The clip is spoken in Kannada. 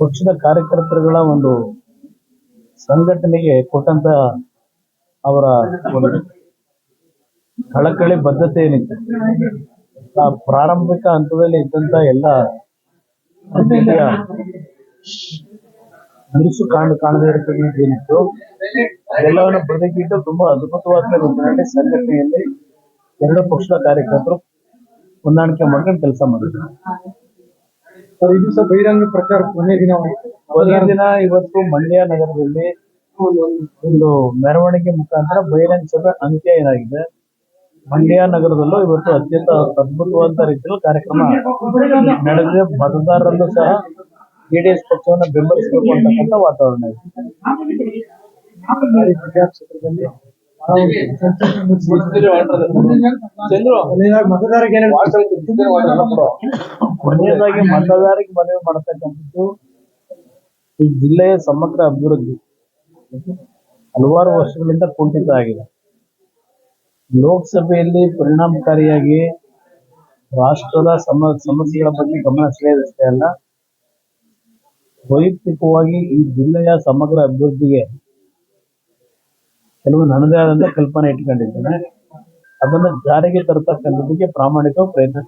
ಪಕ್ಷದ ಕಾರ್ಯಕರ್ತರುಗಳ ಒಂದು ಸಂಘಟನೆಗೆ ಕೊಟ್ಟಂತ ಅವರ ಒಂದು ಕಳಕಳಿ ಬದ್ಧತೆ ಏನಿತ್ತು. ಆ ಪ್ರಾರಂಭಿಕ ಹಂತದಲ್ಲಿ ಇದ್ದಂತ ಎಲ್ಲ ಬಿರುಸು ಕಾಣ್, ಕಾಣದೇ ಇರ್ತದೆ ಏನಿತ್ತು. ಎಲ್ಲವನ್ನು ಬದುಕಿಟ್ಟು ತುಂಬಾ ಅದ್ಭುತವಾದ ಒಂದು ಸಂಘಟನೆಯಲ್ಲಿ ಎರಡು ಪಕ್ಷದ ಕಾರ್ಯಕರ್ತರು ಹೊಂದಾಣಿಕೆ ಮಾಡ್ಕೊಂಡು ಕೆಲಸ ಮಾಡಿದ್ರು. ಸರ್ ಇದು ಸಹ ಬಹಿರಂಗ ಪ್ರಚಾರ ಕೊನೆ ದಿನ. ಕೊನೆಯ ದಿನ ಇವತ್ತು ಮಂಡ್ಯ ನಗರದಲ್ಲಿ ಒಂದು ಮೆರವಣಿಗೆ ಮುಖಾಂತರ ಬಹಿರಂಗ ಸಭೆ ಅಂತ್ಯ ಏನಾಗಿದೆ? ಮಂಡ್ಯ ನಗರದಲ್ಲೂ ಇವತ್ತು ಅತ್ಯಂತ ಅದ್ಭುತವಾದ ರೀತಿಯಲ್ಲಿ ಕಾರ್ಯಕ್ರಮ ನಡೆದಿದೆ. ಮತದಾರರಲ್ಲೂ ಸಹ ಜೆಡಿಎಸ್ ಪಕ್ಷವನ್ನು ಬೆಂಬಲಿಸಬೇಕು ಅಂತಕ್ಕಂಥ ವಾತಾವರಣ ಇದೆ. ಕೊನೆಯದಾಗಿ ಮತದಾರರಿಗೆ ಮನವಿ ಮಾಡತಕ್ಕಂಥದ್ದು ಈ ಜಿಲ್ಲೆಯ ಸಮಗ್ರ ಅಭಿವೃದ್ಧಿ. ಹಲವಾರು ವರ್ಷಗಳಿಂದ ಕುಂಠಿತ ಆಗಿದೆ ಲೋಕಸಭೆಯಲ್ಲಿ ಪರಿಣಾಮಕಾರಿಯಾಗಿ ರಾಷ್ಟ್ರದ ಸಮ, ಸಮಸ್ಯೆಗಳ ಬಗ್ಗೆ ಗಮನ ಸೆಳೆಯದಷ್ಟೇ ಅಲ್ಲ, ವೈಯಕ್ತಿಕವಾಗಿ ಈ ಜಿಲ್ಲೆಯ ಸಮಗ್ರ ಅಭಿವೃದ್ಧಿಗೆ ಕೆಲವು ನನ್ನದೇ ಆದಂತ ಕಲ್ಪನೆ ಇಟ್ಕೊಂಡಿದ್ದೇನೆ. ಅದನ್ನ ಜಾರಿಗೆ ತರತಕ್ಕಂಥದ್ದಕ್ಕೆ ಪ್ರಾಮಾಣಿಕವಾಗಿ ಪ್ರಯತ್ನ